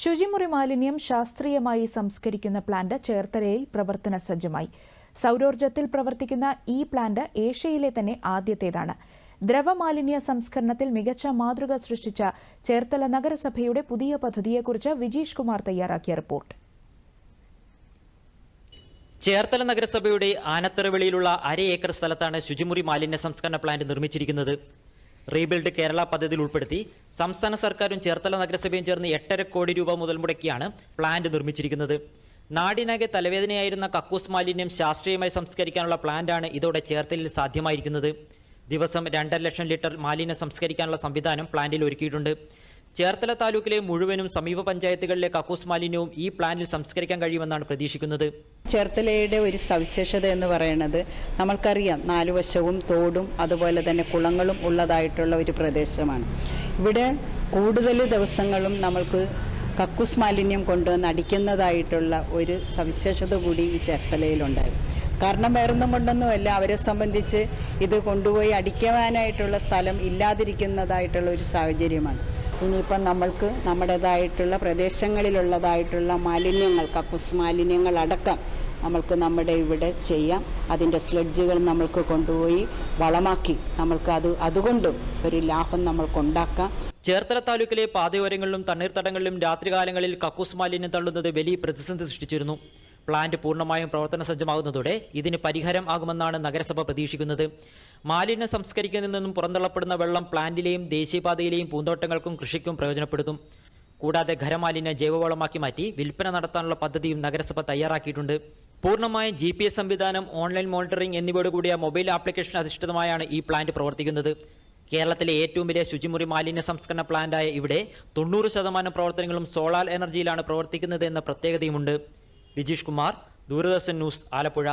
ശുചിമുറി മാലിന്യം ശാസ്ത്രീയമായി സംസ്കരിക്കുന്ന പ്ലാന്റ് ചേർത്തലയിൽ പ്രവർത്തന സജ്ജമായി. സൗരോർജത്തിൽ പ്രവർത്തിക്കുന്ന ഈ പ്ലാന്റ് ഏഷ്യയിലെ തന്നെ ആദ്യത്തേതാണ്. ദ്രവമാലിന്യ സംസ്കരണത്തിൽ മികച്ച മാതൃക സൃഷ്ടിച്ച ചേർത്തല നഗരസഭയുടെ പുതിയ പദ്ധതിയെക്കുറിച്ച് വിജീഷ് കുമാർ തയ്യാറാക്കിയ റിപ്പോർട്ട്. ചേർത്തല നഗരസഭയുടെ ആനത്തറവിളിയിലുള്ള അര ഏക്കർ സ്ഥലത്താണ് ശുചിമുറി മാലിന്യ സംസ്കരണ പ്ലാന്റ് നിർമ്മിച്ചിരിക്കുന്നത്. റീബിൽഡ് കേരള പദ്ധതിയിൽ ഉൾപ്പെടുത്തി സംസ്ഥാന സർക്കാരും ചേർത്തല നഗരസഭയും ചേർന്ന് എട്ടര കോടി രൂപ മുതൽ മുടക്കിയാണ് പ്ലാന്റ് നിർമ്മിച്ചിരിക്കുന്നത്. നാടിനകെ തലവേദനയായിരുന്ന കക്കൂസ് മാലിന്യം ശാസ്ത്രീയമായി സംസ്കരിക്കാനുള്ള പ്ലാന്റാണ് ഇതോടെ ചേർത്തലയിൽ സാധ്യമായിരിക്കുന്നത്. ദിവസം രണ്ടര ലക്ഷം ലിറ്റർ മാലിന്യം സംസ്കരിക്കാനുള്ള സംവിധാനം പ്ലാന്റിൽ ഒരുക്കിയിട്ടുണ്ട്. ചേർത്തല താലൂക്കിലെ മുഴുവനും സമീപ പഞ്ചായത്തുകളിലെ കക്കൂസ് മാലിന്യവും ഈ പ്ലാനിൽ സംസ്കരിക്കാൻ കഴിയുമെന്നാണ് പ്രതീക്ഷിക്കുന്നത്. ചേർത്തലയുടെ ഒരു സവിശേഷത എന്ന് പറയുന്നത് നമ്മൾക്കറിയാം നാലു വശവും തോടും അതുപോലെ തന്നെ കുളങ്ങളും ഉള്ളതായിട്ടുള്ള ഒരു പ്രദേശമാണ്. ഇവിടെ കൂടുതൽ ദിവസങ്ങളും നമ്മൾക്ക് കക്കൂസ് മാലിന്യം കൊണ്ടുവന്ന് അടിക്കുന്നതായിട്ടുള്ള ഒരു സവിശേഷത കൂടി ഈ ചേർത്തലയിലുണ്ടായി. കാരണം വേറൊന്നും കൊണ്ടൊന്നുമല്ല അവരെ സംബന്ധിച്ച് ഇത് കൊണ്ടുപോയി അടിക്കുവാനായിട്ടുള്ള സ്ഥലം ഇല്ലാതിരിക്കുന്നതായിട്ടുള്ള ഒരു സാഹചര്യമാണ്. ഇനിയിപ്പം നമ്മൾക്ക് നമ്മുടേതായിട്ടുള്ള പ്രദേശങ്ങളിലുള്ളതായിട്ടുള്ള മാലിന്യങ്ങൾ കക്കൂസ് മാലിന്യങ്ങളടക്കം നമ്മൾക്ക് നമ്മുടെ ഇവിടെ ചെയ്യാം. അതിന്റെ സ്ലഡ്ജുകൾ നമ്മൾക്ക് കൊണ്ടുപോയി വളമാക്കി നമ്മൾക്ക് അത് അതുകൊണ്ടും ഒരു ലാഭം നമ്മൾക്കുണ്ടാക്കാം ചേർത്തല താലൂക്കിലെ പാതയോരങ്ങളിലും തണ്ണീർത്തടങ്ങളിലും രാത്രികാലങ്ങളിൽ കക്കൂസ് മാലിന്യം തള്ളുന്നത് വലിയ പ്രതിസന്ധി സൃഷ്ടിച്ചിരുന്നു. പ്ലാന്റ് പൂർണമായും പ്രവർത്തന സജ്ജമാകുന്നതോടെ ഇതിന് പരിഹാരം ആകുമെന്നാണ് നഗരസഭ പ്രതീക്ഷിക്കുന്നത്. മാലിന്യം സംസ്കരിക്കുന്നതിൽ നിന്നും പുറന്തള്ളപ്പെടുന്ന വെള്ളം പ്ലാന്റിലെയും ദേശീയപാതയിലെയും പൂന്തോട്ടങ്ങൾക്കും കൃഷിക്കും പ്രയോജനപ്പെടുത്തും. കൂടാതെ ഖരമാലിന്യം ജൈവവളമാക്കി മാറ്റി വിൽപ്പന നടത്താനുള്ള പദ്ധതിയും നഗരസഭ തയ്യാറാക്കിയിട്ടുണ്ട്. പൂർണമായ ജി പി എസ് സംവിധാനം ഓൺലൈൻ മോണിറ്ററിംഗ് എന്നിവയോടുകൂടിയ മൊബൈൽ ആപ്ലിക്കേഷൻ അധിഷ്ഠിതമായാണ് ഈ പ്ലാന്റ് പ്രവർത്തിക്കുന്നത്. കേരളത്തിലെ ഏറ്റവും വലിയ ശുചിമുറി മാലിന്യ സംസ്കരണ പ്ലാന്റായ ഇവിടെ തൊണ്ണൂറ് ശതമാനം പ്രവർത്തനങ്ങളും സോളാർ എനർജിയിലാണ് പ്രവർത്തിക്കുന്നത് എന്ന പ്രത്യേകതയുമുണ്ട്. വിജീഷ് കുമാർ ദൂരദർശൻ ന്യൂസ് ആലപ്പുഴ.